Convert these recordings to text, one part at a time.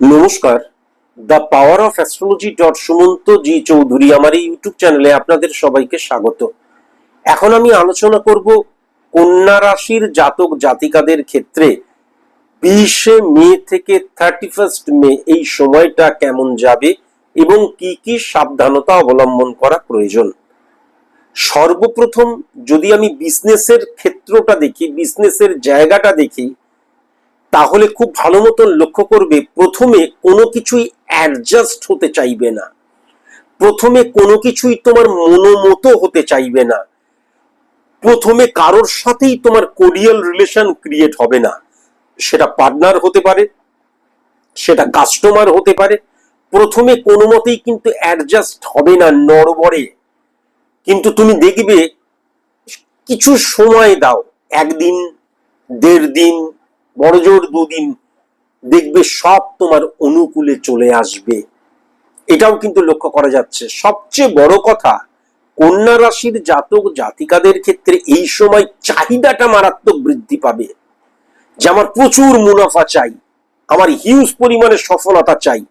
নমস্কার। The power of astrology dot Sumanta ji Chowdhury আমার এই ইউটিউব চ্যানেলে আপনাদের সবাইকে স্বাগত। এখন আমি আলোচনা করব কন্যা রাশির জাতক জাতিকাদের ক্ষেত্রে বিশে মে থেকে থার্টি ফার্স্ট মে এই সময়টা কেমন যাবে এবং কি কি সাবধানতা অবলম্বন করা প্রয়োজন। সর্বপ্রথম যদি আমি বিজনেসের ক্ষেত্রটা দেখি বিজনেসের জায়গাটা দেখি তাহলে খুব ভালো মতন লক্ষ্য করবে, প্রথমে কোনো কিছুই অ্যাডজাস্ট হতে চাইবে না। প্রথমে কোনো কিছুই তোমার মনোমতো হতে চাইবে না। প্রথমে কারোর সাথেই তোমার কোরিয়াল রিলেশন ক্রিয়েট হবে না। সেটা পার্টনার হতে পারে, সেটা কাস্টমার হতে পারে। প্রথমে কোনো মতেই কিন্তু অ্যাডজাস্ট হবে না নড়বড়ে। কিন্তু তুমি দেখবে, কিছু সময় দাও, একদিন দেড় দিন বড়জোর দুদিন দেখবে সব তোমার অনুকূলে চলে আসবে। এটাও কিন্তু লক্ষ্য করা যাচ্ছে। সবচেয়ে বড় কথা, কন্যা রাশির জাতক জাতিকাদের ক্ষেত্রে এই সময় চাহিদাটা মারাত্মক বৃদ্ধি পাবে। যে আমার প্রচুর মুনাফা চাই, আমার হিউজ পরিমাণে সফলতা চাই।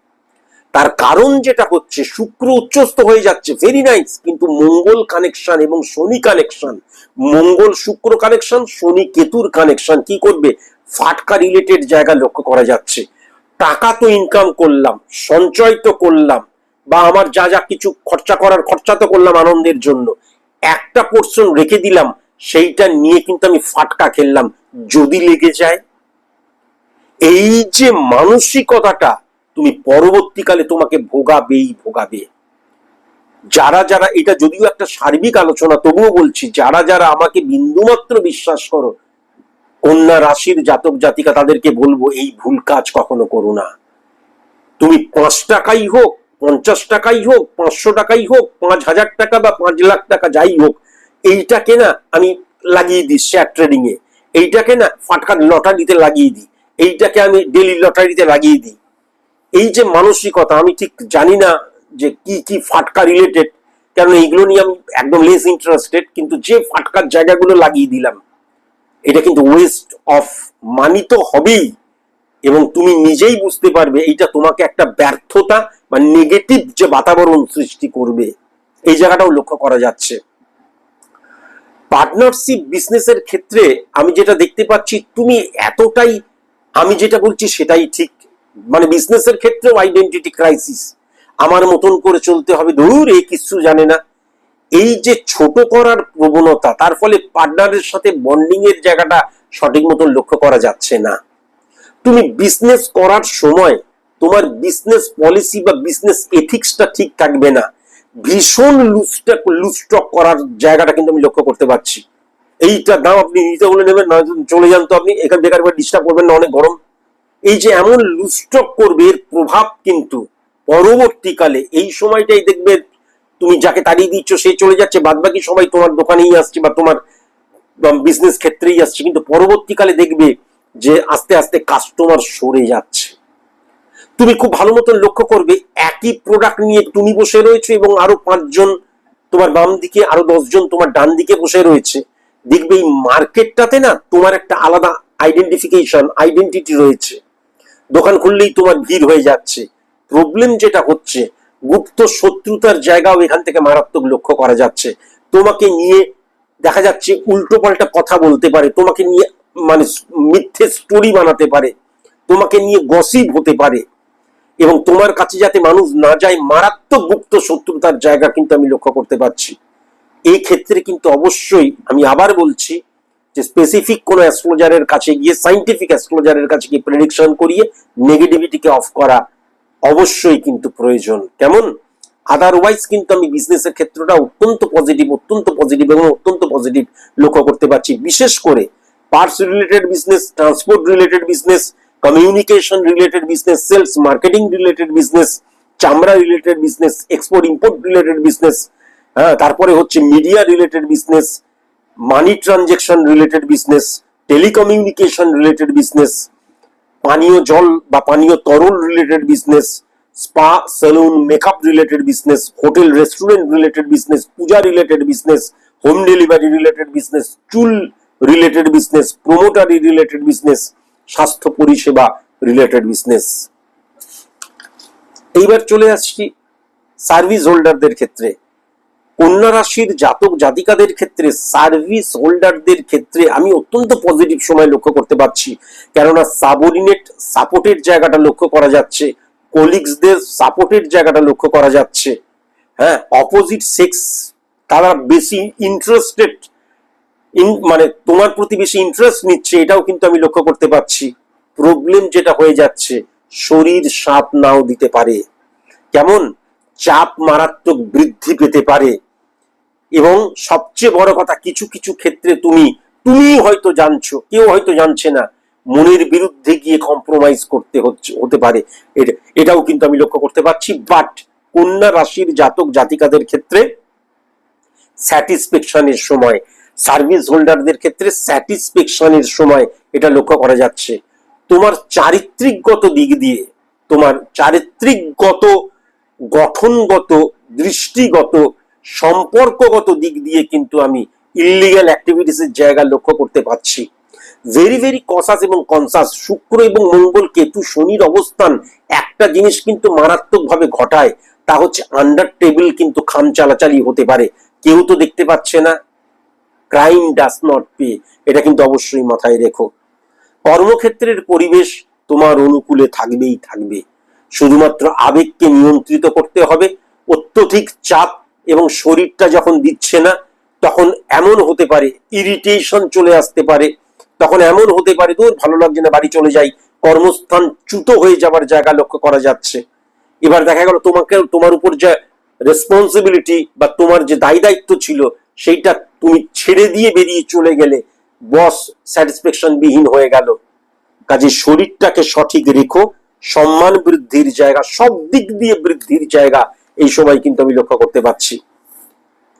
তার কারণ যেটা হচ্ছে, শুক্র উচ্চস্থ হয়ে যাচ্ছে ভেরি নাইস কিন্তু মঙ্গল কানেকশন এবং শনি কানেকশন মঙ্গল শুক্র কানেকশন শনি কেতুর কানেকশন কি করবে? ফাটকা রিলেটেড জায়গা লক্ষ্য করা যাচ্ছে। টাকা তো ইনকাম করলাম, সঞ্চয় তো করলাম, বা আমার যা যা কিছু খরচা করার খরচা তো করলাম আনন্দের জন্য। একটা পোর্শন রেখে দিলাম, সেইটা নিয়ে কিন্তু আমি ফাটকা খেললাম, যদি লেগে যায়। এই যে মানসিকতাটা তুমি পরবর্তীকালে তোমাকে ভোগাবেই ভোগাবে। যারা যারা, এটা যদিও একটা সার্বিক আলোচনা, তবুও বলছি, যারা যারা আমাকে বিন্দুমাত্র বিশ্বাস করো কন্যা রাশির জাতক জাতিকা তাদেরকে বলব, এই ভুল কাজ কখনো করো না। তুমি পাঁচ টাকাই হোক, পঞ্চাশ টাকাই হোক, পাঁচশো টাকাই হোক, পাঁচ হাজার টাকা বা পাঁচ লাখ টাকা যাই হোক, এইটাকে না আমি লাগিয়ে দিই শেয়ার ট্রেডিং এ এইটাকে না ফাটকার লটারিতে লাগিয়ে দিই। এইটাকে আমি ডেলি লটারিতে লাগিয়ে দিই। এই যে মানসিকতা, আমি ঠিক জানি না যে কি কি ফাটকা রিলেটেড কারণ এইগুলো নিয়ে আমি একদম লেস ইন্টারেস্টেড কিন্তু যে ফাটকার জায়গাগুলো লাগিয়ে দিলাম এটা কিন্তু ওয়েস্ট অফ মানি তো হবেই। এবং তুমি নিজেই বুঝতে পারবে এইটা তোমাকে একটা ব্যর্থতা বা নেগেটিভ যে বাতাবরণ সৃষ্টি করবে। এই জায়গাটাও লক্ষ্য করা যাচ্ছে। পার্টনারশিপ বিজনেসের ক্ষেত্রে আমি যেটা দেখতে পাচ্ছি, তুমি এতটাই, আমি যেটা বলছি সেটাই ঠিক। মানে বিজনেসের ক্ষেত্রেও আইডেন্টিটি ক্রাইসিস আমার মতন করে চলতে হবে। দূর এই কিছু জানে না। এই যে ছোট করার প্রবণতা, তার ফলে পার্টনারের সাথে বন্ডিং এর জায়গাটা সঠিক মতন লক্ষ্য করা যাচ্ছে না। তুমি বিজনেস করার সময় তোমার বিজনেস পলিসি বা বিজনেস এথিক্সটা ঠিক থাকবে না। ভীষণ লুজটা লুজস্টক করার জায়গাটা কিন্তু আমি লক্ষ্য করতে পারছি। এইটা দাম আপনি নিতে বলে নেবেন না চলে যান তো আপনি, এখান বেকার ডিস্টার্ব করবেন না, অনেক গরম। এই যে এমন লুজস্টক করবে, এর প্রভাব কিন্তু পরবর্তীকালে, এই সময়টাই দেখবে তুমি যাকে তাড়িয়ে দিচ্ছ, সে চলে যাচ্ছে বাদ বাকি সবাই তোমার দোকানেই আসছে বা তোমার বিজনেস ক্ষেত্রেই আসছে। কিন্তু পরবর্তীকালে দেখবে যে আস্তে আস্তে কাস্টমার সরে যাচ্ছে। তুমি খুব ভালো মতন লক্ষ্য করবে, একই প্রোডাক্ট নিয়ে তুমি বসে রয়েছে এবং আরও পাঁচজন তোমার বাম দিকে, আরও দশজন তোমার ডান দিকে বসে রয়েছে। দেখবে এই মার্কেটটাতে না তোমার একটা আলাদা আইডেন্টিফিকেশন আইডেন্টিটি রয়েছে। দোকান খুললেই তোমার ভিড় হয়ে যাচ্ছে। প্রবলেম যেটা হচ্ছে গুপ্ত শত্রুতার জায়গাও এখান থেকে মারাত্মক লক্ষ্য করা যাচ্ছে। তোমাকে নিয়ে দেখা যাচ্ছে উল্টো পাল্টা কথা বলতে পারে, তোমাকে নিয়ে মানে মিথ্যে স্টোরি বানাতে পারে, তোমাকে নিয়ে গসিপ হতে পারে এবং তোমার কাছে যাতে মানুষ না যায়, মারাত্মক গুপ্ত শত্রুতার জায়গা কিন্তু আমি লক্ষ্য করতে পারছি। এই ক্ষেত্রে কিন্তু অবশ্যই আমি আবার বলছি যে স্পেসিফিক কোনো অ্যাস্ট্রোলজারের কাছে গিয়ে সাইন্টিফিক অ্যাস্ট্রোলজারের কাছে গিয়ে প্রেডিকশন করিয়ে নেগেটিভিটিকে অফ করা অবশ্যই কিন্তু প্রয়োজন। কেমন? আদারওয়াইজ কিন্তু আমি বিজনেসের ক্ষেত্রটা অত্যন্ত পজিটিভ অত্যন্ত পজিটিভ এবং অত্যন্ত পজিটিভ লক্ষ্য করতে পারছি। বিশেষ করে parts related business transport related business communication related business sales marketing related business চামড়া related business export import related business হ্যাঁ তারপরে হচ্ছে media related business money transaction related business telecommunication related business পানীয় জল বা পানীয় তরল related business spa salon makeup related business hotel restaurant related business puja related business home delivery related business চুল related business প্রমোটারি রিলেটেড বিজনেস স্বাস্থ্য পরিষেবা related business এইবার চলে আসছি সার্ভিস হোল্ডারদের ক্ষেত্রে। কন্যা রাশির জাতক জাতিকাদের ক্ষেত্রে সার্ভিস হোল্ডারদের ক্ষেত্রে আমি অত্যন্ত পজিটিভ সময় লক্ষ্য করতে পারছি। কেননা সাবঅর্ডিনেট সাপোর্টের জায়গাটা লক্ষ্য করা যাচ্ছে কলিগসদের সাপোর্টের জায়গাটা লক্ষ্য করা যাচ্ছে। হ্যাঁ অপোজিট সেক্স তারা বেশি ইন্টারেস্টেড ইন মানে তোমার প্রতি বেশি ইন্টারেস্ট নিচ্ছে, এটাও কিন্তু আমি লক্ষ্য করতে পারছি। প্রবলেম যেটা হয়ে যাচ্ছে, শরীর সাপ নাও দিতে পারে। কেমন? চাপ মারাত্মক বৃদ্ধি পেতে পারে। এবং সবচেয়ে বড় কথা, কিছু কিছু ক্ষেত্রে তুমি তুমি হয়তো জানছো, কেউ হয়তো জানছে না, মনের বিরুদ্ধে গিয়ে কম্প্রোমাইজ করতে হচ্ছে, হতে পারে। এটা- এটাও কিন্তু আমি লক্ষ্য করতে পারছি। বাট কন্যা রাশির জাতক জাতিকাদের ক্ষেত্রে স্যাটিসফ্যাকশনের সময় সার্ভিস হোল্ডারদের ক্ষেত্রে স্যাটিসফ্যাকশনের সময় এটা লক্ষ্য করা যাচ্ছে। তোমার চারিত্রিকগত দিক দিয়ে, তোমার চারিত্রিকগত, গঠনগত, দৃষ্টিগত সম্পর্কগত দিক দিয়ে কিন্তু আমি ইলিগাল অ্যাক্টিভিটিসের জায়গা লক্ষ্য করতে পারছি। ভেরি ভেরি কসাস এবং কনসাস শুক্র এবং মঙ্গল কেতু শনির অবস্থান একটা জিনিস কিন্তু মারাত্মকভাবে ঘটায়, তা হচ্ছে আন্ডার টেবিল কিন্তু খাম চালাচালি হতে পারে। কেউ তো দেখতে পাচ্ছে না। ক্রাইম ডাস নট পে এটা কিন্তু অবশ্যই মাথায় রেখো। কর্মক্ষেত্রের পরিবেশ তোমার অনুকূলে থাকবেই থাকবে। শুধুমাত্র আবেগকে নিয়ন্ত্রিত করতে হবে। অত্যধিক চাপ এবং শরীরটা যখন দিচ্ছে না, তখন এমন হতে পারে ইরিটেশন চলে আসতে পারে। তখন এমন হতে পারে তোর ভালো লাগছে না, বাড়ি চলে যাই। কর্মস্থান চ্যুত হয়ে যাবার জায়গা লক্ষ্য করা যাচ্ছে। এবার দেখা গেল, তোমাকে, তোমার উপর যে রেসপন্সিবিলিটি বা তোমার যে দায় দায়িত্ব ছিল, সেইটা তুমি ছেড়ে দিয়ে বেরিয়ে চলে গেলে বস স্যাটিসফ্যাকশন বিহীন হয়ে গেল। কাজে শরীরটাকে সঠিক রেখো, সম্মান বৃদ্ধির জায়গা, সব দিক দিয়ে বৃদ্ধির জায়গা। এই সময় কিন্তু আমি লক্ষ্য করতে পারছি।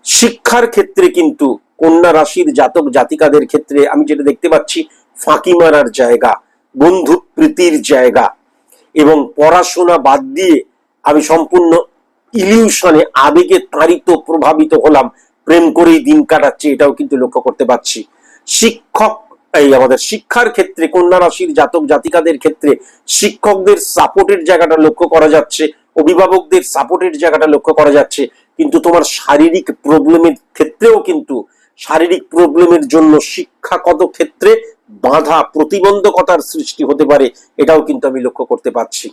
শিক্ষার ক্ষেত্রে কিন্তু কন্যা রাশির জাতক জাতিকাদের ক্ষেত্রে আমি যেটা দেখতে পাচ্ছি, ফাঁকি মারার জায়গা, বন্ধু প্রীতির জায়গা এবং পড়াশোনা বাদ দিয়ে আমি সম্পূর্ণ ইলিউশনে আবেগে তাড়িত, প্রভাবিত হলাম, প্রেম করেই দিন কাটাচ্ছে এটাও কিন্তু লক্ষ্য করতে পারছি। শিক্ষক, এই আমাদের শিক্ষার ক্ষেত্রে কন্যা রাশির জাতক জাতিকাদের ক্ষেত্রে শিক্ষকদের সাপোর্টের জায়গাটা লক্ষ্য করা যাচ্ছে। অভিভাবকদের সাপোর্টের জায়গাটা লক্ষ্য করা যাচ্ছে। কিন্তু তোমার শারীরিক প্রবলেমের ক্ষেত্রেও কিন্তু শারীরিক প্রবলেমের জন্য শিক্ষাগত ক্ষেত্রে বাধা, প্রতিবন্ধকতার সৃষ্টি হতে পারে, এটাও কিন্তু আমি লক্ষ্য করতে পারছি।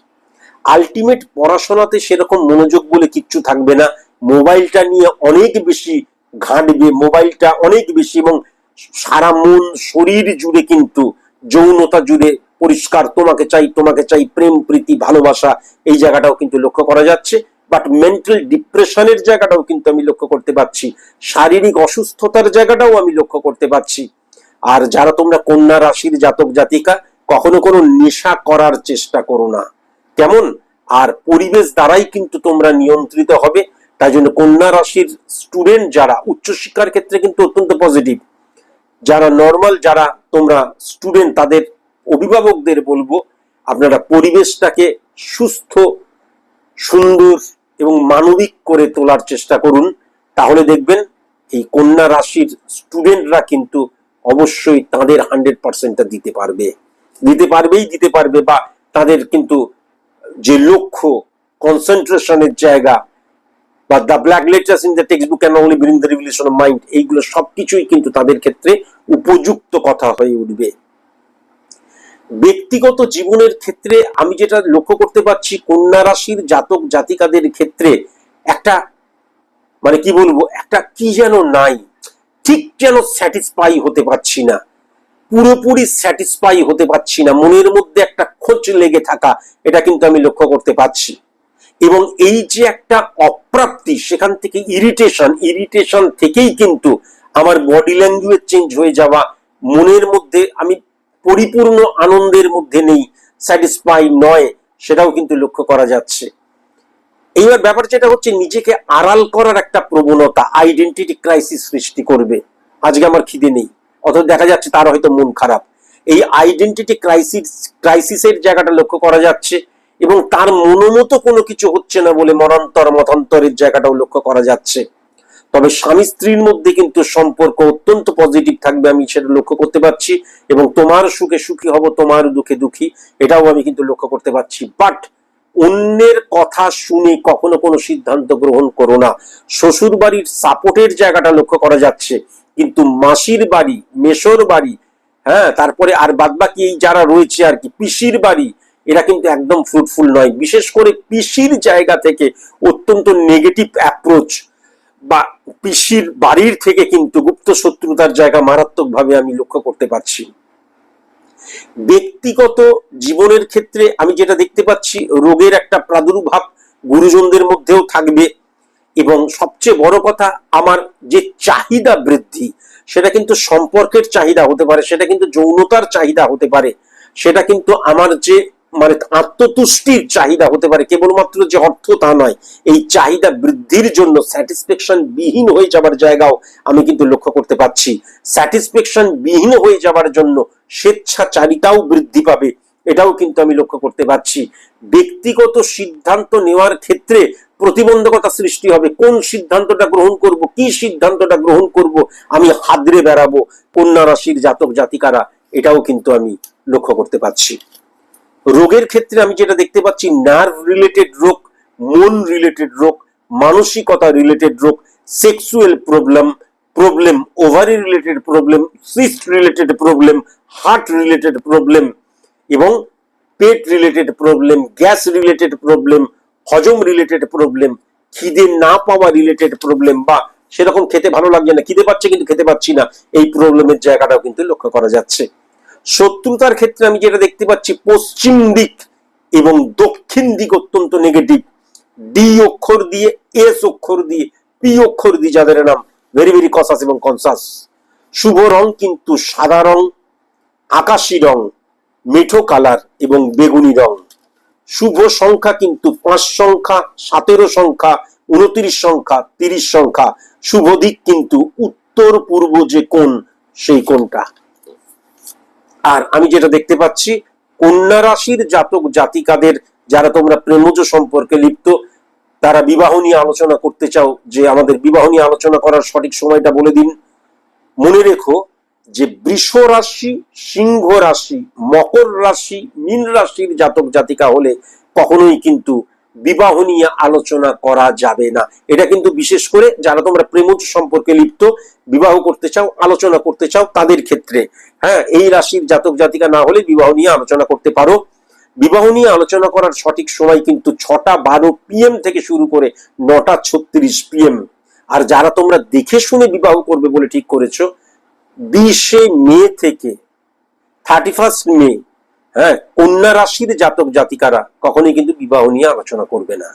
আলটিমেট পড়াশোনাতে সেরকম মনোযোগ বলে কিচ্ছু থাকবে না। মোবাইলটা নিয়ে অনেক বেশি ঘাঁটবে, মোবাইলটা অনেক বেশি এবং সারা মন শরীর জুড়ে কিন্তু যৌনতা জুড়ে পরিষ্কার, তোমাকে চাই তোমাকে চাই, প্রেম, প্রীতি, ভালোবাসা, এই জায়গাটাও কিন্তু লক্ষ্য করা যাচ্ছে। বাট মেন্টাল ডিপ্রেশনের জায়গাটাও কিন্তু আমি লক্ষ্য করতে পারছি। শারীরিক অসুস্থতার জায়গাটাও আমি লক্ষ্য করতে পারছি। আর যারা তোমরা কন্যা রাশির জাতক, জাতিকা, কখনো কোনো নেশা করার চেষ্টা করো না। কেমন? আর পরিবেশ দ্বারাই কিন্তু তোমরা নিয়ন্ত্রিত হবে। তাই জন্য কন্যা রাশির স্টুডেন্ট যারা উচ্চশিক্ষার ক্ষেত্রে কিন্তু অত্যন্ত পজিটিভ যারা নর্মাল যারা তোমরা স্টুডেন্ট তাদের অভিভাবকদের বলব, আপনারা পরিবেশটাকে সুস্থ, সুন্দর এবং মানবিক করে তোলার চেষ্টা করুন। তাহলে দেখবেন, এই কন্যা রাশির স্টুডেন্টরা কিন্তু অবশ্যই তাদের হান্ড্রেড পার্সেন্টটা দিতে পারবে। দিতে পারবেই দিতে পারবে বা তাদের কিন্তু যে লক্ষ্য কনসেন্ট্রেশনের জায়গা বা the black letters in the text book can only bring the of mind এইগুলো সবকিছুই কিন্তু তাদের ক্ষেত্রে উপযুক্ত কথা হয়ে উঠবে। ব্যক্তিগত জীবনের ক্ষেত্রে আমি যেটা লক্ষ্য করতে পারছি, কন্যা রাশির জাতক জাতিকাদের ক্ষেত্রে একটা মানে কি বলব, একটা কি যেন নাই। ঠিক যেন স্যাটিসফাই হতে পারছি না। পুরোপুরি স্যাটিসফাই হতে পারছি না। মনের মধ্যে একটা খোঁজ লেগে থাকা, এটা কিন্তু আমি লক্ষ্য করতে পারছি। এবং এই যে একটা অপ্রাপ্তি, সেখান থেকে ইরিটেশন ইরিটেশন থেকেই কিন্তু আমার বডি ল্যাঙ্গুয়েজ চেঞ্জ হয়ে যাওয়া, মনের মধ্যে আমি পরিপূর্ণ আনন্দের মধ্যে নেই স্যাটিসফাই নয়, সেটাও কিন্তু লক্ষ্য করা যাচ্ছে। এইবার ব্যাপার যেটা হচ্ছে, নিজেকে আড়াল করার একটা প্রবণতা আইডেন্টিটি ক্রাইসিস সৃষ্টি করবে। আজকে আমার খিদে নেই অথবা দেখা যাচ্ছে তার হয়তো মন খারাপ। এই আইডেন্টিটি ক্রাইসিস ক্রাইসিসের জায়গাটা লক্ষ্য করা যাচ্ছে এবং তার মনোমতো কোনো কিছু হচ্ছে না বলে মরান্তর মতান্তরের জায়গাটাও লক্ষ্য করা যাচ্ছে। তবে স্বামী স্ত্রীর মধ্যে কিন্তু সম্পর্ক অত্যন্ত পজিটিভ থাকবে, আমি সেটা লক্ষ্য করতে পারছি। এবং তোমার সুখে সুখী হব, তোমার দুঃখে দুঃখী, এটাও আমি কিন্তু লক্ষ্য করতে পারছি। বাট অন্যের কথা শুনে কখনো কোনো সিদ্ধান্ত গ্রহণ করো না। শ্বশুর বাড়ির সাপোর্টের জায়গাটা লক্ষ্য করা যাচ্ছে। কিন্তু মাসির বাড়ি মেশোর বাড়ি হ্যাঁ তারপরে আর বাদবাকি এই যারা রয়েছে আর কি, পিসির বাড়ি, এরা কিন্তু একদম ফ্রুটফুল নয়। বিশেষ করে পিসির জায়গা থেকে অত্যন্ত নেগেটিভ অ্যাপ্রোচ বা পিসির বাড়ির থেকে কিন্তু গুপ্ত শত্রুতার জায়গা মারাত্মকভাবে আমি লক্ষ্য করতে পারছি। ব্যক্তিগত জীবনের ক্ষেত্রে আমি যেটা দেখতে পাচ্ছি, রোগের একটা প্রাদুর্ভাব গুরুজনদের মধ্যেও থাকবে। এবং সবচেয়ে বড় কথা, আমার যে চাহিদা বৃদ্ধি, সেটা কিন্তু সম্পর্কের চাহিদা হতে পারে, সেটা কিন্তু যৌনতার চাহিদা হতে পারে, সেটা কিন্তু আমার যে মানে আত্মতুষ্টির চাহিদা হতে পারে। কেবলমাত্র যে অর্থ তা নয়, এই চাহিদা বৃদ্ধির জন্য স্যাটিসফ্যাকশন বিহীন হয়ে যাবার জায়গাও আমি কিন্তু লক্ষ্য করতে পারছি। স্যাটিসফ্যাকশন বিহীন হয়ে যাবার জন্য স্বেচ্ছাচারিতাও বৃদ্ধি পাবে, এটাও কিন্তু আমি লক্ষ্য করতে পারছি। ব্যক্তিগত সিদ্ধান্ত নেওয়ার ক্ষেত্রে প্রতিবন্ধকতা সৃষ্টি হবে। কোন সিদ্ধান্তটা গ্রহণ করব, কি সিদ্ধান্তটা গ্রহণ করব, আমি হাদরে বেড়াবো। কন্যা রাশির জাতক জাতিকারা, এটাও কিন্তু আমি লক্ষ্য করতে পারছি। রোগের ক্ষেত্রে আমি যেটা দেখতে পাচ্ছি নার্ভ রিলেটেড রোগ, মন রিলেটেড রোগ, মানসিকতা রিলেটেড রোগ sexual problem problem ovary related problem cyst related problem heart related problem এবং পেট related problem gas related problem হজম রিলেটেড প্রবলেম খিদে না পাওয়া রিলেটেড প্রবলেম বা সেরকম খেতে ভালো লাগছে না, খিদে পাচ্ছে কিন্তু খেতে পাচ্ছি না, এই প্রবলেমের জায়গাটাও কিন্তু লক্ষ্য করা যাচ্ছে। শত্রুতার ক্ষেত্রে আমি যেটা দেখতে পাচ্ছি, পশ্চিম দিক এবং দক্ষিণ দিক অত্যন্ত নেগেটিভ ডি অক্ষর দিয়ে এস অক্ষর দিয়ে পি অক্ষর দিয়ে যাদের নাম ভেরি ভেরি কসাস এবং কনসাস শুভ রং কিন্তু সাদা রং, আকাশি রং, মেঠো কালার এবং বেগুনি রং। শুভ সংখ্যা কিন্তু পাঁচ সংখ্যা, সতেরো সংখ্যা, উনত্রিশ সংখ্যা, তিরিশ সংখ্যা। শুভ দিক কিন্তু উত্তর পূর্ব যে কোণ, সেই কোণটা। আর আমি যেটা দেখতে পাচ্ছি, কন্যা রাশির জাতক জাতিকাদের যারা তোমরা প্রেমজ সম্পর্কে লিপ্ত, তারা বিবাহ নিয়ে আলোচনা করতে চাও, যে আমাদের বিবাহ নিয়ে আলোচনা করার সঠিক সময়টা বলে দিন। মনে রেখো যে বৃষ রাশি, সিংহ রাশি, মকর রাশি, মীন রাশির জাতক জাতিকা হলে কখনোই কিন্তু বিবাহ নিয়ে আলোচনা করা যাবে না। এটা কিন্তু বিশেষ করে যারা তোমরা প্রেমজ সম্পর্কে লিপ্ত, বিবাহ করতে চাও, আলোচনা করতে চাও, তাদের ক্ষেত্রে। হ্যাঁ এই রাশির জাতক জাতিকা না হলে বিবাহ নিয়ে আলোচনা করতে পারো। বিবাহ নিয়ে আলোচনা করার সঠিক সময় কিন্তু ছটা বারো পিএম থেকে শুরু করে নটা ছত্রিশ পিএম আর যারা তোমরা দেখে শুনে বিবাহ করবে বলে ঠিক করেছ, বিশে মে থেকে থার্টি ফার্স্ট মে হ্যাঁ কন্যা রাশির জাতক জাতিকারা কখনোই কিন্তু বিবাহ নিয়ে আলোচনা করবে না।